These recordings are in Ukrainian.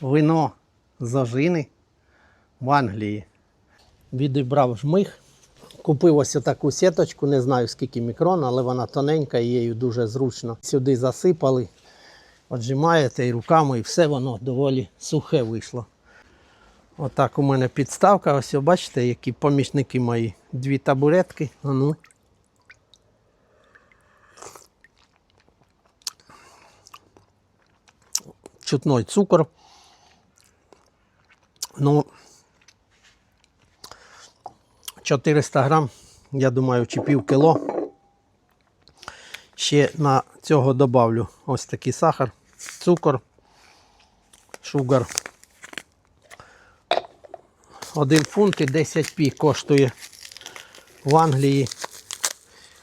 вино з ожини в Англії. Відібрав жмих. Купив ось таку сіточку, не знаю скільки мікрон, але вона тоненька і її дуже зручно. Сюди засипали, отжимаєте і руками, і все воно доволі сухе вийшло. Отак у мене підставка. Ось бачите, які помічники мої. Дві табуретки. А ну. Чутной цукор. Ну, 400 грам, я думаю, чи пів кіло. Ще на цього добавлю ось такий сахар, цукор, шугар. 1 фунт і 10 пі коштує в Англії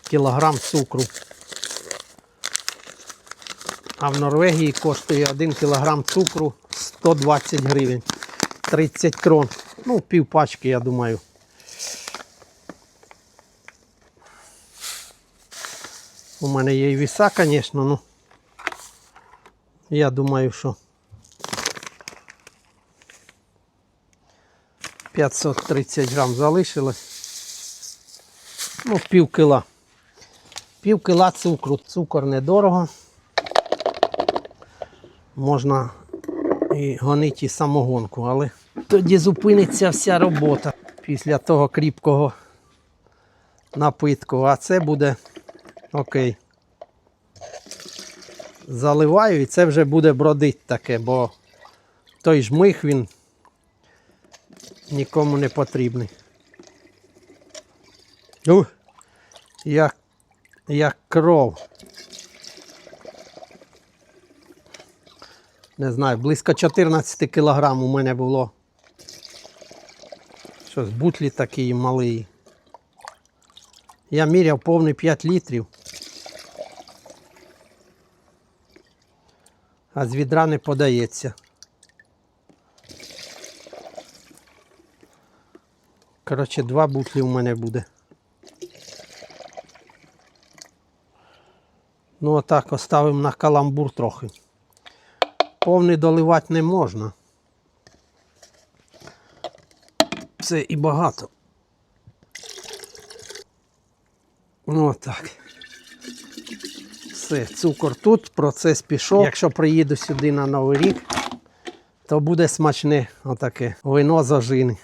кілограм цукру. А в Норвегії коштує 1 кілограм цукру 120 гривень. 30 крон. Ну, пів пачки, я думаю. У мене є і віса, звісно, ну. Я думаю, що 530 грам залишилось. Ну, пів кила. Пів кила цукру. Цукор недорого. Можна і гонити і самогонку, але тоді зупиниться вся робота після того кріпкого напитку. А це буде окей. Заливаю і це вже буде бродить таке, бо той жмих він нікому не потрібний. Ух, як, як кров. Не знаю, близько 14 кілограм у мене було. Щось бутлі такі малі. Я міряв повний 5 літрів. А з відра не подається. Коротше, два бутлі у мене буде. Ну, отак оставимо на каламбур трохи. Повний доливати не можна. Це і багато. Ну отак. Все, цукор тут, процес пішов. Якщо приїду сюди на Новий рік, то буде смачне отаке вино з ожини.